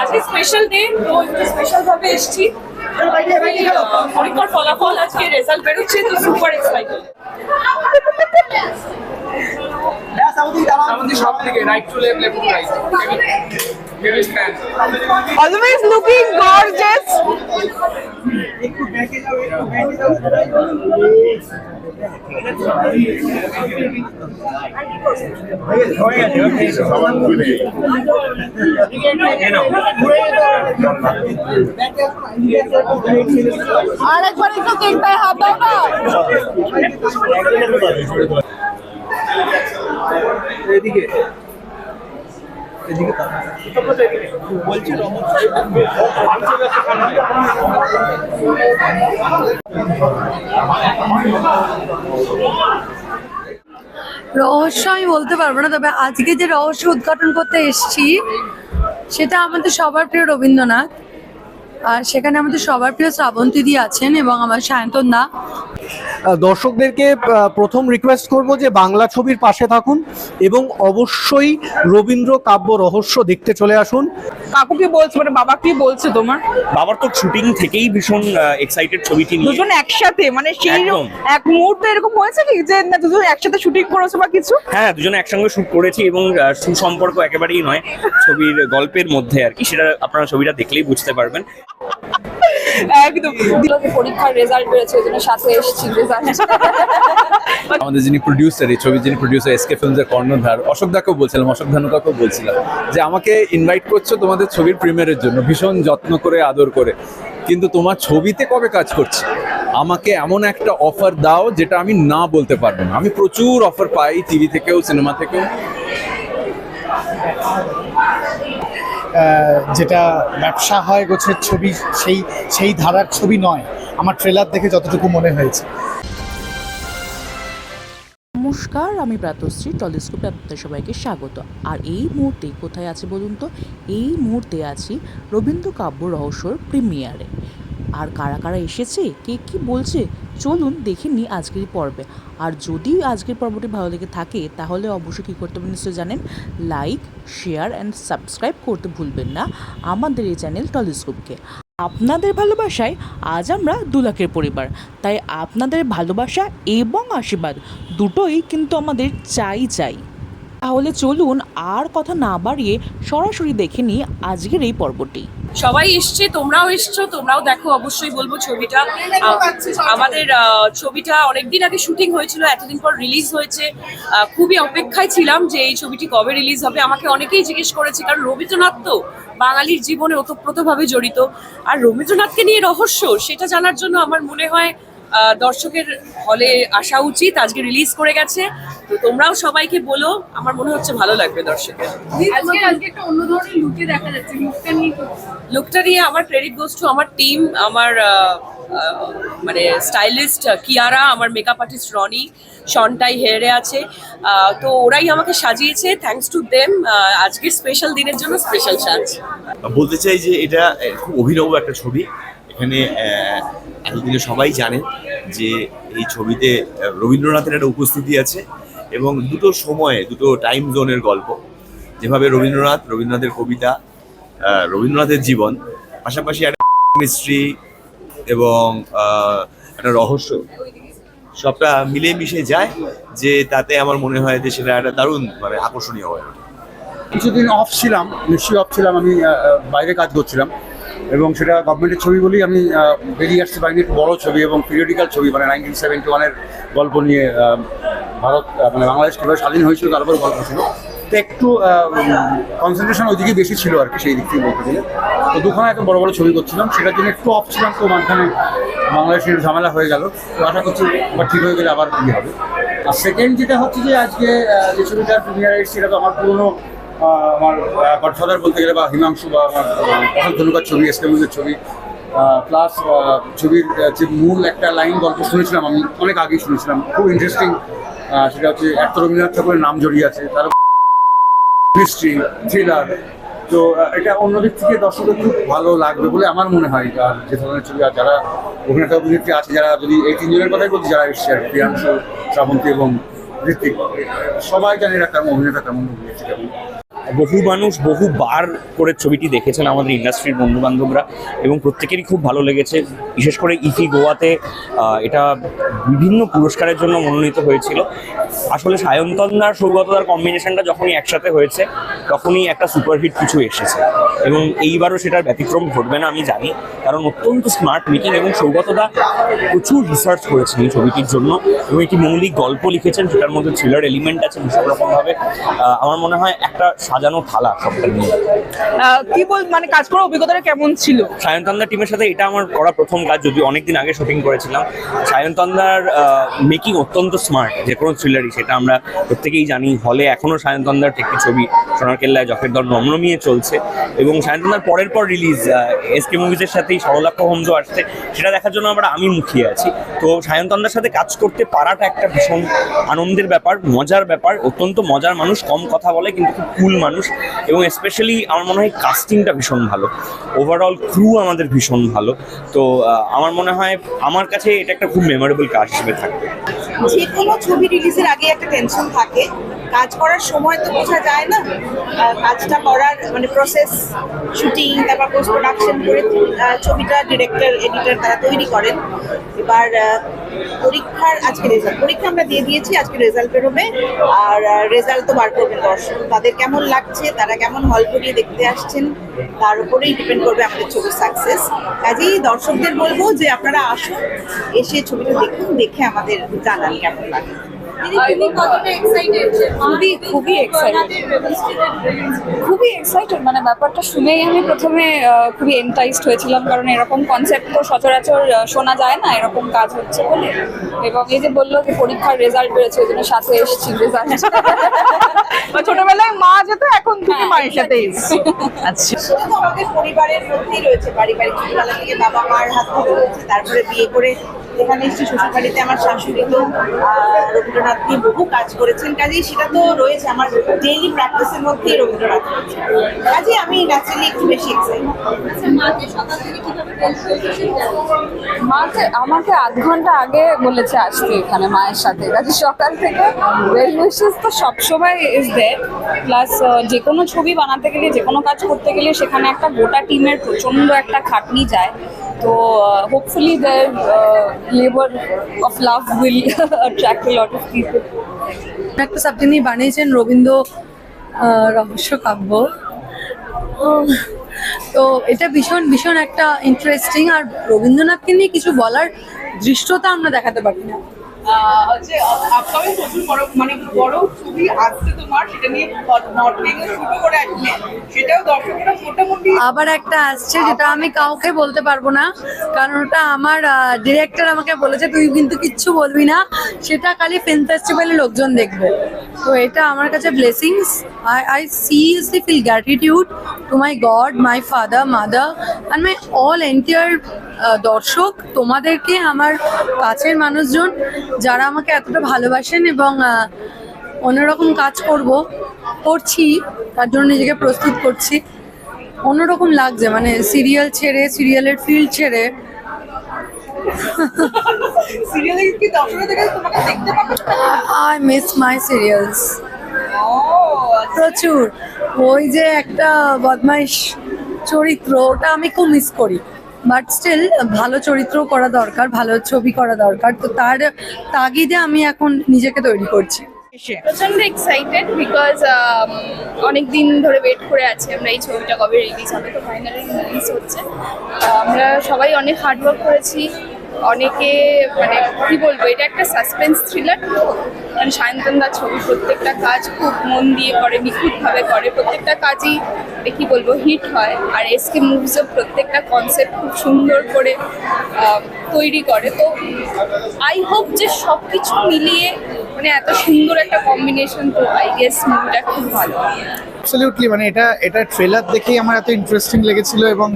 আজকে special day তো একটু স্পেশাল ভাবে এসেছি। পরীক্ষার ফলাফল আজকে রেজাল্ট বেরোচ্ছে তো সুপার এক্সাইটেড Always looking থেকে right to left left to right maybe stand always আর একবার একটু কেকটায় হাত দাও না। এদিকে। এদিকে রহস্য আমি বলতে পারব না, তবে আজকে যে রহস্য উদ্ঘাটন করতে এসছি, সেটা আমাদের সবার প্রিয় রবীন্দ্রনাথ। আর সেখানে আমাদের সবার প্রিয় শ্রাবন্তী দি আছেন এবং আমার সায়ন্তন দা। দর্শকদেরকে প্রথম রিকোয়েস্ট করব যে বাংলা ছবির পাশে থাকুন এবং অবশ্যই রবীন্দ্র কাব্য রহস্য দেখতে চলে আসুন। কাকু কি বলছে? মানে বাবা কি বলছে তোমার? বাবার তো শুটিং থেকেই ভীষণ এক্সাইটেড ছবিটি নিয়ে। দুজন একসাথে? মানে সেই এক মুহূর্তে এরকম হয়েছে কি যে না দুজন একসাথে শুটিং করেছ বা কিছু? হ্যাঁ দুজনে একসঙ্গে শুট করেছি এবং সুসম্পর্ক একেবারেই নয় ছবির গল্পের মধ্যে আর কি। সেটা আপনারা ছবিটা দেখলেই বুঝতে পারবেন। আমাদের যিনি ছবির যিনি কর্ণধার, অশোক বলছিলাম অশোক বলছিলাম যে, আমাকে ইনভাইট করছ তোমাদের ছবির প্রিমিয়ারের জন্য, ভীষণ যত্ন করে, আদর করে। কিন্তু তোমার ছবিতে কবে কাজ করছে? আমাকে এমন একটা অফার দাও যেটা আমি না বলতে পারব না। আমি প্রচুর অফার পাই টিভি থেকেও, সিনেমা থেকেও। যেটা ব্যবসা হয় গোছের ছবি, সেই সেই ধারার ছবি নয়। আমার ট্রেলার দেখে যতটুকু মনে হয়েছে। নমস্কার, আমি প্রাতশ্রী, টলিস্কোপে আপনাদের সবাইকে স্বাগত। আর এই মুহূর্তে কোথায় আছে বলুন তো? এই মুহূর্তে আছি রবীন্দ্র কাব্য রহস্যর প্রিমিয়ারে। আর কারা কারা এসেছে? কে কি বলছে? চলুন দেখে নিই আজকের পর্বে। আর যদি আজকের পর্বটি ভালো লেগে থাকে, তাহলে অবশ্যই কী করতে হবে নিশ্চয়ই জানেন লাইক শেয়ার অ্যান্ড সাবস্ক্রাইব করতে ভুলবেন না আমাদের এই চ্যানেল টলিস্কোপকে। আপনাদের ভালোবাসায় আজ আমরা দু লাখের পরিবার। তাই আপনাদের ভালোবাসা এবং আশীর্বাদ দুটোই কিন্তু আমাদের চাই চাই। তাহলে চলুন আর কথা না বাড়িয়ে সরাসরি দেখে নিই আজকের এই পর্বটি। সবাই এসছে, তোমরাও এসছো, তোমরাও দেখো, অবশ্যই বলব ছবিটা। আমাদের ছবিটা অনেকদিন আগে শুটিং হয়েছিল, এতদিন পর রিলিজ হয়েছে। খুবই অপেক্ষায় ছিলাম যে এই ছবিটি কবে রিলিজ হবে। আমাকে অনেকেই জিজ্ঞেস করেছে, কারণ রবীন্দ্রনাথ তো বাঙালির জীবনে ওতপ্রোতভাবে জড়িত। আর রবীন্দ্রনাথকে নিয়ে রহস্য, সেটা জানার জন্য আমার মনে হয় দর্শকের হলে আসা উচিত আজকে রিলিজ করে গেছে। তো তোমরাও সবাইকে বলো আমার মনে হচ্ছে ভালো লাগবে দর্শকের। আজকে আজকে একটা অন্য ধরনের লুকে দেখা যাচ্ছে লুকটা নিয়ে আমার ক্রেডিট গোস টু আমার টিম আমার আহ, আহ, মানে স্টাইলিস্ট কিয়ারা আমার মেকআপ আর্টিস্ট রনি শনটাই হেয়ারে আছে। আহ, তো ওরাই আমাকে সাজিয়েছে থ্যাংকস টু দেম আজকের স্পেশাল দিনের জন্য স্পেশাল সাজ বলতে চাই যে এটা খুব অভিনব একটা ছবি। এখানে এতদিনে সবাই জানেন যে এই ছবিতে রবীন্দ্রনাথের একটা উপস্থিতি আছে এবং দুটো সময়ে, দুটো টাইম জোনের গল্প। যেভাবে রবীন্দ্রনাথ, রবীন্দ্রনাথের কবিতা রবীন্দ্রনাথের জীবন, পাশাপাশি একটা মিস্ট্রি এবং একটা রহস্য। সবটা মিলে মিশে যায় যে তাতে আমার মনে হয় যে সেটা একটা দারুণ মানে আকর্ষণীয় হয়ে ওঠে। কিছুদিন অফ ছিলাম, নিশ্চয়ই অফ ছিলাম, আমি বাইরে কাজ করছিলাম। এবং সেটা গভর্নমেন্টের ছবি বলেই আমি বেরিয়ে আসতে পারিনি একটু বড় ছবি এবং পিরিয়ডিক্যাল ছবি মানে নাইনটিন সেভেন্টি ওয়ানের গল্প নিয়ে ভারত মানে বাংলাদেশ কীভাবে স্বাধীন হয়েছিল তার উপর গল্প ছিল। তো একটু কনসেন্ট্রেশন ওইদিকেই বেশি ছিল আর কি সেই দিক থেকে বলতে গেলে। তো দুখানা একদম বড় বড় ছবি করছিলাম, সেটার জন্য একটু অফ ছিলাম, তো মাঝখানে বাংলাদেশের ঝামেলা হয়ে গেল। তো আশা করছি আবার ঠিক হয়ে গেলে আবার কী হবে। আর সেকেন্ড যেটা হচ্ছে যে আজকে যে ছবিটার প্রিমিয়ার সেটা তো আমার পুরোনো আমার গডফাদার বলতে গেলে বা হিমাংশু বা আমার প্রশান্ত ধনুকার ছবি এস কে ছবি প্লাস ছবির যে মূল একটা লাইন গল্প শুনেছিলাম, আমি অনেক আগেই শুনেছিলাম। খুব ইন্টারেস্টিং সেটা হচ্ছে এক তো রবীন্দ্রনাথ ঠাকুরের নাম জড়িয়ে আছে, তার মিস্ট্রি থ্রিলার তো এটা অন্যদিক থেকে দর্শকের খুব ভালো লাগবে বলে আমার মনে হয়, আর যে ধরনের ছবি, আর যারা অভিনেতা অভিনেত্রী আছে, যারা যদি এই তিনজনের কথাই বলছি যারা এসছে, আর প্রিয়াংশু, শ্রাবন্তী এবং ঋত্বিক, সবাই জানে এরা কেমন, অভিনেতা কেমন, অভিনেত্রী কেমন। বহু মানুষ বহুবার করে ছবিটি দেখেছেন আমাদের ইন্ডাস্ট্রির বন্ধু বান্ধবরা এবং প্রত্যেকেরই খুব ভালো লেগেছে। বিশেষ করে ইফি গোয়াতে এটা বিভিন্ন পুরস্কারের জন্য মনোনীত হয়েছিল। আসলে সায়ন্তনদার সৌগতদার কম্বিনেশনটা যখনই একসাথে হয়েছে, তখনই একটা সুপারহিট কিছু এসেছে। এবং এইবারও সেটার ব্যতিক্রম ঘটবে না আমি জানি, কারণ অত্যন্ত স্মার্ট মেকিং এবং সৌগতদা প্রচুর রিসার্চ করেছেন এই ছবিটির জন্য এবং একটি মৌলিক গল্প লিখেছেন, সেটার মধ্যে থ্রিলার এলিমেন্ট আছে, ভীষণ রকমভাবে। আমার মনে হয় একটা সাজানো থালা সবটা নিয়ে। কি বল মানে কাজ করার অভিজ্ঞতাটা কেমন ছিল? সায়ন্তন্দার টিমের সাথে এটা আমার করা প্রথম কাজ যদিও অনেকদিন আগে শুটিং করেছিলাম। সায়ন্তন্দার মেকিং অত্যন্ত স্মার্ট যে কোনো থ্রিলারই সেটা আমরা প্রত্যেকেই জানি। হলে এখনও সায়ন্তন্দার একটি ছবি সোনারকেল্লায় জফের দর নম্রমিয়ে চলছে। এবং সায়ন্তন্দার পরের পর রিলিজ এস কে মুভিজের সাথেই সরলাক্ষ হোমজো আসছে। সেটা দেখার জন্য আমরা আমি মুখিয়ে আছি। তো সায়ন্তন্দার সাথে কাজ করতে পারাটা একটা ভীষণ আনন্দের ব্যাপার মজার ব্যাপার। অত্যন্ত মজার মানুষ কম কথা বলে কিন্তু খুব কুল মানুষ। এবং স্পেশালি আমার মনে হয় কাস্টিংটা ভীষণ ভালো। ওভারঅল ক্রু আমাদের ভীষণ ভালো। তো আমার মনে হয় আমার কাছে এটা একটা খুব মেমোরেবল কাজ হিসেবে থাকবে। যে কোনো ছবি রিলিজের আগে একটা টেনশন থাকে। কাজ করার সময় তো বোঝা যায় না। কাজটা করার মানে প্রসেস শুটিং তারপর পোস্ট প্রোডাকশন করে ছবিটা ডিরেক্টর এডিটর তারা তৈরি করেন। এবার পরীক্ষার আজকে রেজাল্ট পরীক্ষা আমরা দিয়ে দিয়েছি আজকে রেজাল্ট বেরোবে। আর রেজাল্ট তো বার করবেন দর্শক। তাদের কেমন লাগছে, তারা কেমন হল করিয়ে দেখতে আসছেন, তার উপরেই ডিপেন্ড করবে আমাদের ছবির সাকসেস কাজেই দর্শকদের বলব যে আপনারা আসুন, এসে ছবিটা দেখুন, দেখে আমাদের জানান কেমন লাগে। খুবই খুবই এক্সাইটেড খুবই এক্সাইটেড মানে ব্যাপারটা শুনেই আমি প্রথমে খুবই এন্টাইজড হয়েছিলাম কারণ এরকম কনসেপ্ট তো সচরাচর শোনা যায় না এরকম কাজ হচ্ছে বলে। এবং এই যে বলল যে পরীক্ষার রেজাল্ট বেরোচ্ছে ওই জন্য সাথে এসেছি রেজাল্ট ছোটবেলায় মা যেত এখন তুমি মায়ের সাথে আচ্ছা। আমাদের পরিবারের মধ্যেই রয়েছে পারিবারিক ছোটবেলা থেকে বাবা মার হাত ধরে রয়েছে তারপরে বিয়ে করে এখানে এসেছি শ্বশুর বাড়িতে আমার শাশুড়ি তো আহ, রবীন্দ্রনাথ নিয়ে বহু কাজ করেছেন কাজেই সেটা তো রয়েছে আমার ডেইলি প্র্যাকটিসের মধ্যেই রবীন্দ্রনাথ রয়েছে কাজেই আমি ন্যাচারালি একটু বেশি এক্সাইটেড মাকে আমাকে আধ ঘণ্টা আগে বলেছে আসতে এখানে মায়ের সাথে। কাজে সকাল থেকে ওয়েল উইশেস তো সবসময় ইজ দেয় প্লাস যে কোনো ছবি বানাতে গেলে যে কোনো কাজ করতে গেলে সেখানে একটা গোটা টিমের প্রচণ্ড একটা খাটনি যায়। তো hopefully their labour of love will attract lot of people একটা সাবজেক্ট নিয়ে বানিয়েছেন রবীন্দ্র রহস্য কাব্য। তো এটা ভীষণ ভীষণ একটা ইন্টারেস্টিং আর রবীন্দ্রনাথকে নিয়ে কিছু বলার দৃশ্যতা আমরা দেখাতে পারি না। হচ্ছে আপকামিং প্রচুর বড় মানে বড় ছবি আসছে তোমার, সেটা নিয়ে শুরু করে আসলে সেটাও দর্শকরা মোটামুটি আবার একটা আসছে যেটা আমি কাউকে বলতে পারব না, কারণ ওটা আমার ডিরেক্টর আমাকে বলেছে, তুই কিন্তু কিচ্ছু বলবি না, সেটা খালি ফিল্ম ফেস্টিভ্যালে লোকজন দেখবে। তো এটা আমার কাছে blessings I I seriously feel gratitude to my God my father mother and my all entire দর্শক, তোমাদেরকে, আমার কাছের মানুষজন। যারা আমাকে এতটা ভালোবাসেন এবং অন্যরকম কাজ করব করছি তার জন্য নিজেকে প্রস্তুত করছি। অন্যরকম লাগছে মানে সিরিয়াল ছেড়ে সিরিয়ালের ফিল্ড ছেড়ে। আই মিস মাই সিরিয়ালস প্রচুর। ওই যে একটা বদমাইশ চরিত্র ওটা আমি খুব মিস করি। বাট স্টিল ভালো চরিত্র করা দরকার, ভালো ছবি করা দরকার। তো তার তাগিদে আমি এখন নিজেকে তৈরি করছি। প্রচণ্ড এক্সাইটেড বিকজ অনেক দিন ধরে ওয়েট করে আছি আমরা এই ছবিটা কবে রিলিজ হবে, তো ফাইনালি রিলিজ হচ্ছে। আমরা সবাই অনেক হার্ডওয়ার্ক করেছি। অনেকে মানে কি বলব, এটা একটা সাসপেন্স থ্রিলার মানে সায়ন্তনদার ছবি প্রত্যেকটা কাজ খুব মন দিয়ে করে, নিখুঁতভাবে করে। প্রত্যেকটা কাজই মানে কি বলব হিট হয়। আর এসকে মুভিসও প্রত্যেকটা কনসেপ্ট খুব সুন্দর করে তৈরি করে। তো আই হোপ যে সব কিছু মিলিয়ে মানে এত সুন্দর একটা কম্বিনেশন তো আই গেস মুভিটা খুব ভালো। অ্যাবসলিউটলি মানে এটা এটা ট্রেলার দেখেই আমার এত ইন্টারেস্টিং লেগেছিল এবং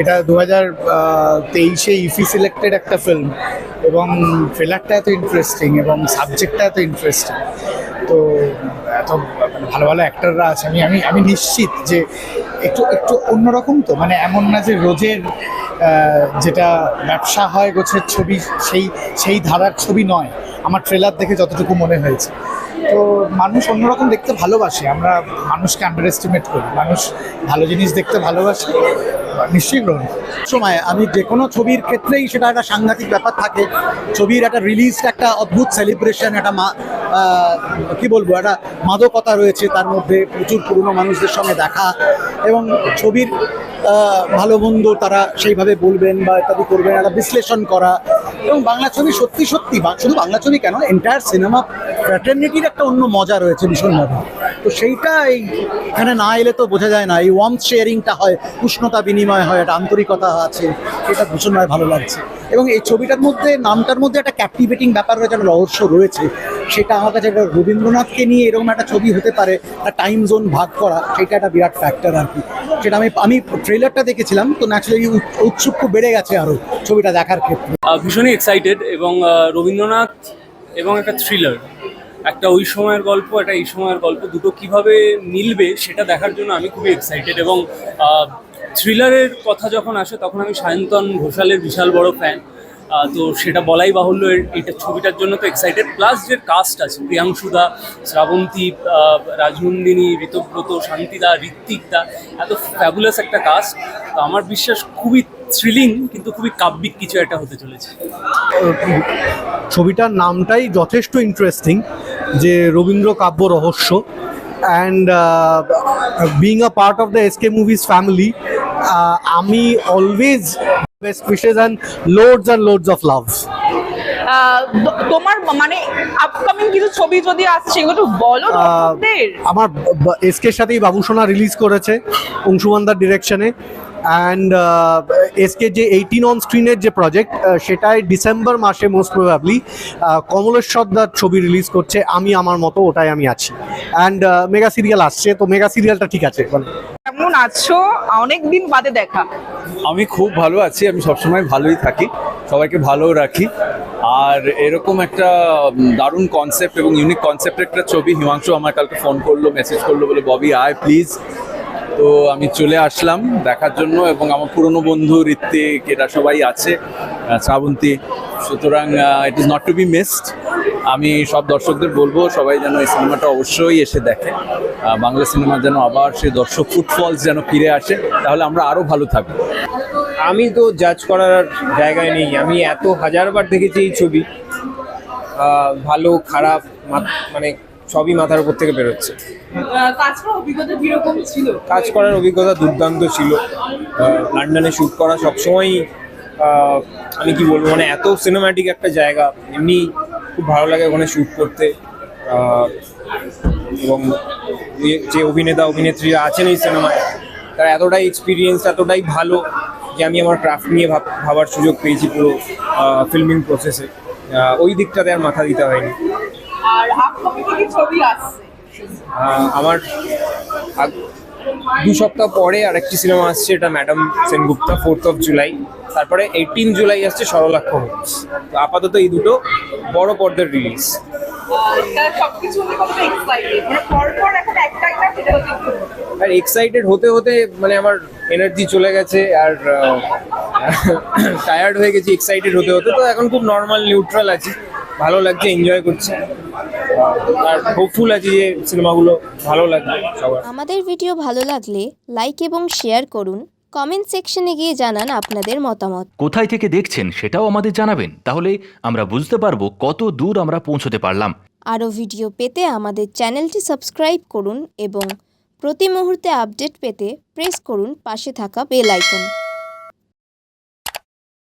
এটা দু হাজার তেইশে ইফি সিলেক্টেড একটা ফিল্ম এবং ট্রেলারটা এত ইন্টারেস্টিং এবং সাবজেক্টটা এত ইন্টারেস্টিং তো এত ভালো ভালো অ্যাক্টাররা আছে। আমি আমি আমি নিশ্চিত যে একটু একটু অন্যরকম তো মানে এমন না যে রোজের যেটা ব্যবসা হয় গোছের ছবি, সেই সেই ধারার ছবি নয়। আমার ট্রেলার দেখে যতটুকু মনে হয়েছে। তো মানুষ অন্যরকম দেখতে ভালোবাসে। আমরা মানুষকে আন্ডার এস্টিমেট করি। মানুষ ভালো জিনিস দেখতে ভালোবাসে। নিশ্চয়ই গ্রহণ সময়, আমি যে কোনো ছবির ক্ষেত্রেই সেটা একটা সাংঘাতিক ব্যাপার থাকে। ছবির একটা রিলিজ একটা অদ্ভুত সেলিব্রেশন একটা কি বলব, একটা মাদকতা রয়েছে, তার মধ্যে প্রচুর পুরনো মানুষদের সঙ্গে দেখা এবং ছবির ভালো মন্দ তারা সেইভাবে বলবেন বা ইত্যাদি করবেন, একটা বিশ্লেষণ করা এবং বাংলা ছবি সত্যি সত্যি শুধু বাংলা ছবি কেন এন্টায়ার সিনেমা ফ্র্যাটার্নিটির একটা অন্য মজা রয়েছে ভীষণভাবে তো সেইটা এই এখানে না এলে তো বোঝা যায় না, এই ওয়ার্ম শেয়ারিংটা হয়, উষ্ণতা বিনিময় হয়, একটা আন্তরিকতা আছে, এটা ভীষণভাবে ভালো লাগছে। এবং এই ছবিটার মধ্যে, নামটার মধ্যে একটা ক্যাপটিভেটিং ব্যাপার রয়েছে, একটা রহস্য রয়েছে। সেটা আমার কাছে একটা রবীন্দ্রনাথকে নিয়ে এরকম একটা ছবি হতে পারে, একটা টাইম জোন ভাগ করা, সেটা একটা বিরাট ফ্যাক্টর আর কি। সেটা আমি আমি ট্রেলারটা দেখেছিলাম, তো ন্যাচুরালি উৎসুক খুব বেড়ে গেছে আরও ছবিটা দেখার ক্ষেত্রে। ভীষণই এক্সাইটেড এবং রবীন্দ্রনাথ এবং একটা থ্রিলার একটা ওই সময়ের গল্প, একটা এই সময়ের গল্প, দুটো কীভাবে মিলবে সেটা দেখার জন্য আমি খুবই এক্সাইটেড এবং থ্রিলারের কথা যখন আসে তখন আমি সায়ন্তন ঘোষালের বিশাল বড় ফ্যান তো সেটা বলাই বাহুল্য এটা ছবিটার জন্য তো এক্সাইটেড প্লাস যে কাস্ট আছে প্রিয়াংশুদা শ্রাবন্তী আহ, রাজনন্দিনী ঋতব্রত শান্তিদা ঋত্বিকদা এত ফ্যাবুলাস একটা কাস্ট তো আমার বিশ্বাস খুবই থ্রিলিং কিন্তু খুবই কাব্যিক কিছু একটা হতে চলেছে। ছবিটার নামটাই যথেষ্ট ইন্টারেস্টিং যে Rabindra Kabya Rahasya. And being a part of the SK movies family আমি always best wishes and loads and loads of love তোমার মানে আপকামিং কিছু ছবি যদি আসছে একটু বলো আমার এসকের সাথেই বাবুসোনা রিলিজ করেছে অংশুমানদার ডিরেকশনে অ্যান্ড এসকে যে এইটিন অন স্ক্রিনের যে প্রজেক্ট সেটাই ডিসেম্বর মাসে মোস্ট প্রবাবলি কমলেশ্বর দার ছবি রিলিজ করছে আমি আমার মতো ওটাই আমি আছি। অ্যান্ড মেগা সিরিয়াল আসছে তো মেগা সিরিয়ালটা ঠিক আছে মানে কেমন আছো? অনেক দিন বাদে দেখা। আমি খুব ভালো আছি, আমি সবসময় ভালোই থাকি, সবাইকে ভালো রাখি। আর এরকম একটা দারুণ কনসেপ্ট এবং ইউনিক কনসেপ্টের একটা ছবি হিমাংশু আমার কালকে ফোন করল মেসেজ করল বলে, ববি, আয় প্লিজ তো আমি চলে আসলাম দেখার জন্য এবং আমার পুরনো বন্ধু ঋত্বিক, এরা সবাই আছে শ্রাবন্তী। সুতরাং it is not to be missed আমি সব দর্শকদের বলব, সবাই যেন এই সিনেমাটা অবশ্যই এসে দেখে। বাংলা সিনেমা যেন আবার সেই দর্শক ফুটফলস যেন ফিরে আসে, তাহলে আমরা আরও ভালো থাকব। আমি তো জাজ করার জায়গায় নেই। আমি এত হাজারবার দেখেছি এই ছবি। ভালো, খারাপ মানে সবই মাথার উপর থেকে বেরোচ্ছে। কাজ করার অভিজ্ঞতা দুর্দান্ত ছিল। লন্ডনে শ্যুট করা সবসময়ই আমি কি বলব মানে এত সিনেম্যাটিক একটা জায়গা। এমনি খুব ভালো লাগে ওখানে শ্যুট করতে। এবং যে- অভিনেতা অভিনেত্রীরা আছেন এই সিনেমায় তারা এতটাই এক্সপিরিয়েন্স এতটাই ভালো যে আমি আমার ক্রাফট নিয়ে ভাব- ভাবার সুযোগ পেয়েছি পুরো ফিল্মিং প্রসেসে ওই দিকটাতে আর মাথা দিতে হয়নি। আর আপকামিং কি ছবি আসছে? আমার দু সপ্তাহ পরে আরেকটি সিনেমা আসছে এটা madam Sengupta fourth of July তারপরে এইটিন জুলাই আসছে সরলাক্ষ তো আপাতত এই দুটো বড় পর্দার রিলিজ মানে একটা একটা একটু আর এক্সাইটেড হতে হতে মানে আমার এনার্জি চলে গেছে আর টায়ার্ড হয়ে গেছি এক্সাইটেড হতে হতে। তো এখন খুব নর্মাল নিউট্রাল আছি। ভালো লাগছে এনজয় করছি। আর হোপফুল আছি যে সিনেমাগুলো ভালো লাগবে সবার। আমাদের ভিডিও ভালো লাগলে লাইক এবং শেয়ার করুন। কমেন্ট সেকশনে গিয়ে জানান আপনাদের মতামত। কোথায় থেকে দেখছেন সেটাও আমাদের জানাবেন তাহলে আমরা বুঝতে পারব কত দূর আমরা পৌঁছতে পারলাম। আরও ভিডিও পেতে আমাদের চ্যানেলটি সাবস্ক্রাইব করুন এবং প্রতি মুহূর্তে আপডেট পেতে প্রেস করুন পাশে থাকা বেল আইকন